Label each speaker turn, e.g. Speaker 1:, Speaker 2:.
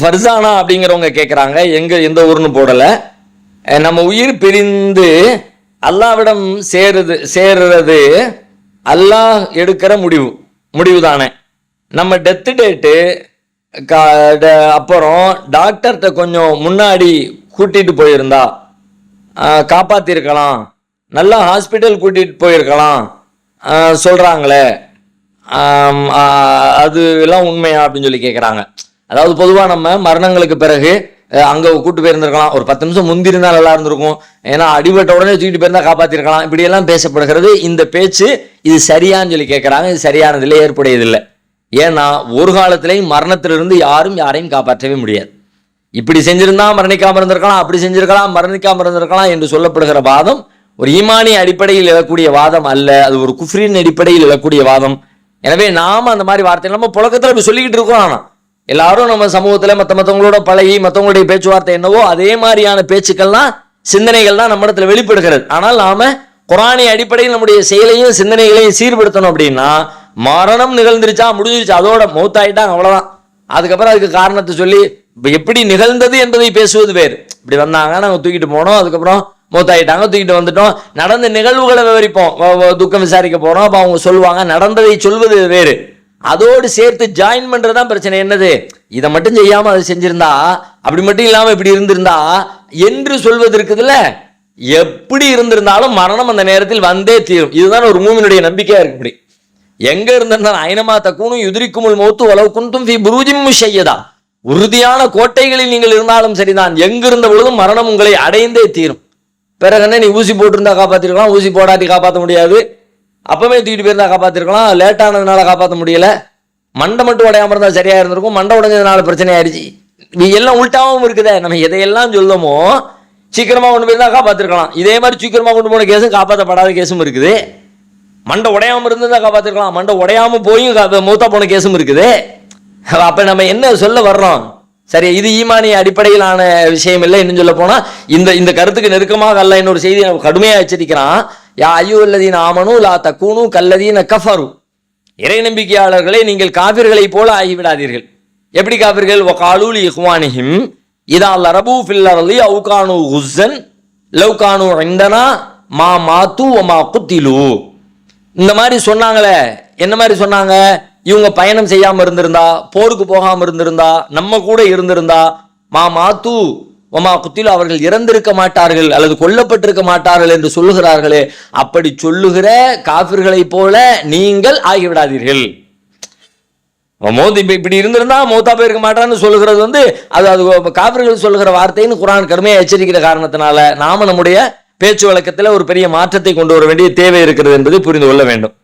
Speaker 1: ஃபர்சானா அப்படிங்கிறவங்க கேட்குறாங்க எங்கே எந்த ஊர்னு போடலை. நம்ம உயிர் பிரிந்து அல்லாவிடம் சேருது சேர்றது அல்லாஹ் எடுக்கிற முடிவு முடிவு தானே நம்ம டெத்து டேட்டு அப்புறம் டாக்டர்கிட்ட கொஞ்சம் முன்னாடி கூட்டிகிட்டு போயிருந்தா காப்பாற்றிருக்கலாம் நல்லா ஹாஸ்பிட்டல் கூட்டிகிட்டு போயிருக்கலாம். சொல்கிறாங்களே அது எல்லாம் உண்மையா அப்படின்னு சொல்லி கேட்குறாங்க அதாவது பொதுவாக நம்ம மரணங்களுக்கு பிறகு அங்கே கூட்டு போயிருந்திருக்கலாம். ஒரு பத்து நிமிஷம் முந்தி நல்லா இருந்திருக்கும். ஏன்னா அடிபட்ட உடனே தூக்கிட்டு போயிருந்தா காப்பாத்திருக்கலாம். இப்படி எல்லாம் பேசப்படுகிறது. இந்த பேச்சு இது சரியான்னு சொல்லி கேட்குறாங்க இது சரியானதில்லை ஏற்புடையதில்லை. ஏன்னா ஒரு காலத்திலையும் மரணத்திலிருந்து யாரும் யாரையும் காப்பாற்றவே முடியாது. இப்படி செஞ்சிருந்தா மரணிக்காமல் இருந்திருக்கலாம். அப்படி செஞ்சிருக்கலாம் மரணிக்காமல் இருந்திருக்கலாம் என்று சொல்லப்படுகிற வாதம் ஒரு ஈமானிய அடிப்படையில் எழக்கூடிய வாதம் அல்ல. அது ஒரு குஃப்ரின் அடிப்படையில் எழக்கூடிய வாதம். எனவே நாம அந்த மாதிரி வார்த்தை நம்ம புழக்கத்தில் இப்படி சொல்லிக்கிட்டு இருக்கோம் ஆனால் எல்லாரும் நம்ம சமூகத்தில் மற்ற மற்றவங்களோட பழகி மற்றவங்களுடைய பேச்சுவார்த்தை என்னவோ அதே மாதிரியான பேச்சுக்கள்லாம் சிந்தனைகள் தான் நம்ம இடத்துல வெளிப்படுகிறது. ஆனால் நாம குரானை அடிப்படையில் நம்முடைய செயலையும் சிந்தனைகளையும் சீர்படுத்தணும் அப்படின்னா மரணம் நிகழ்ந்துருச்சா முடிஞ்சிருச்சு அதோட மௌத்தாயிட்டாங்க அவ்வளோதான் அதுக்கப்புறம் அதுக்கு காரணத்தை சொல்லி இப்போ எப்படி நிகழ்ந்தது என்பதை பேசுவது வேறு. இப்படி வந்தாங்க நாங்கள் தூக்கிட்டு போனோம் அதுக்கப்புறம் மூத்தாயிட்டாங்க தூக்கிட்டு வந்துட்டோம். நடந்த நிகழ்வுகளை விவரிப்போம் துக்கம் விசாரிக்க போறோம் அப்போ அவங்க சொல்லுவாங்க நடந்ததை சொல்வது வேறு. அதோடு சேர்த்து ஜாயின் பண்ணுறதான் பிரச்சனை. என்னது? இதை மட்டும் செய்யாமல் அதை செஞ்சிருந்தா அப்படி மட்டும் இல்லாமல் இப்படி இருந்திருந்தா என்று சொல்வது இருக்குதுல்ல எப்படி இருந்திருந்தாலும் மரணம் அந்த நேரத்தில் வந்தே தீரும். இதுதான் ஒரு மூமினுடைய நம்பிக்கையாக இருக்கு இப்படி. எங்கே இருந்திருந்தாலும் ஐனமா தக்கூனும் எதிரிக்குமுள் மௌத்து உலவு குந்தும் ஃபி புரூஜிம் செய்யதா உறுதியான கோட்டைகளில் நீங்கள் இருந்தாலும் சரிதான். எங்கிருந்த பொழுதும் மரணம் உங்களை அடைந்தே தீரும். பிறகு என்ன நீ ஊசி போட்டிருந்தா காப்பாற்றிருக்கலாம் ஊசி போடாட்டி காப்பாற்ற முடியாது. அப்பவே தூக்கிட்டு போயிருந்தா காப்பாத்திருக்கலாம். லேட் ஆனதுனால காப்பாற்ற முடியல. மண்டை மட்டும் உடையாம இருந்தா சரியா இருந்திருக்கும். மண்டை உடைஞ்சதுனால பிரச்சனை ஆயிடுச்சு. எல்லாம் உள்டாவும் இருக்குதே. நம்ம எதையெல்லாம் சொல்லமோ சீக்கிரமா கொண்டு போயிருந்தா காப்பாத்திருக்கலாம். இதே மாதிரி சீக்கிரமா கொண்டு போன கேஸும் காப்பாற்றப்படாத கேஸும் இருக்குது. மண்டை உடையாம இருந்ததா காப்பாத்திருக்கலாம். மண்டை உடையாம போயும் மூத்தா போன கேஸும் இருக்குது. அப்ப நம்ம என்ன சொல்ல வர்றோம்? சரி இது ஈமானிய அடிப்படையிலான விஷயம் இல்லை. இன்னும் சொல்ல போனா இந்த இந்த கருத்துக்கு நெருக்கமாக அல்ல. இன்னொரு செய்தி கடுமையா எச்சரிக்கிறான். யா ஐயோல்லதீன் ஆமனு லா தக்கூனு கல்லதீன கஃபரு. இறை நம்பிக்கையாளர்களே நீங்கள் காபிர்களைப் போல ஆகிவிடாதீர்கள். எப்படி காபிர்கள்? ஒகாலூல் இஹ்வானிஹிம். இதா லரபு ஃபில்லரலி அவுகானு ஹுசன் லவ்கானு இந்தனா மா மாத்து மா குத்திலு. இந்த மாதிரி சொன்னாங்களே என்ன மாதிரி சொன்னாங்க? இவங்க பயணம் செய்யாமல் இருந்திருந்தா போருக்கு போகாமல் இருந்திருந்தா நம்ம கூட இருந்திருந்தா மா மாத்து ஒமா குத்திலு அவர்கள் இறந்திருக்க மாட்டார்கள் அல்லது கொல்லப்பட்டிருக்க மாட்டார்கள் என்று சொல்லுகிறார்களே அப்படி சொல்லுகிற காபிர்களைப் போல நீங்கள் ஆகிவிடாதீர்கள். மோதி இப்படி இருந்திருந்தா மௌத்தா போயிருக்க மாட்டான்னு சொல்லுகிறது வந்து அது அது காவிர்கள் சொல்லுகிற வார்த்தைன்னு குரான் கடுமையாக எச்சரிக்கிற காரணத்தினால நாம நம்முடைய பேச்சு வழக்கத்தில் ஒரு பெரிய மாற்றத்தை கொண்டு வர வேண்டிய தேவை இருக்கிறது என்பதை புரிந்து கொள்ள வேண்டும்.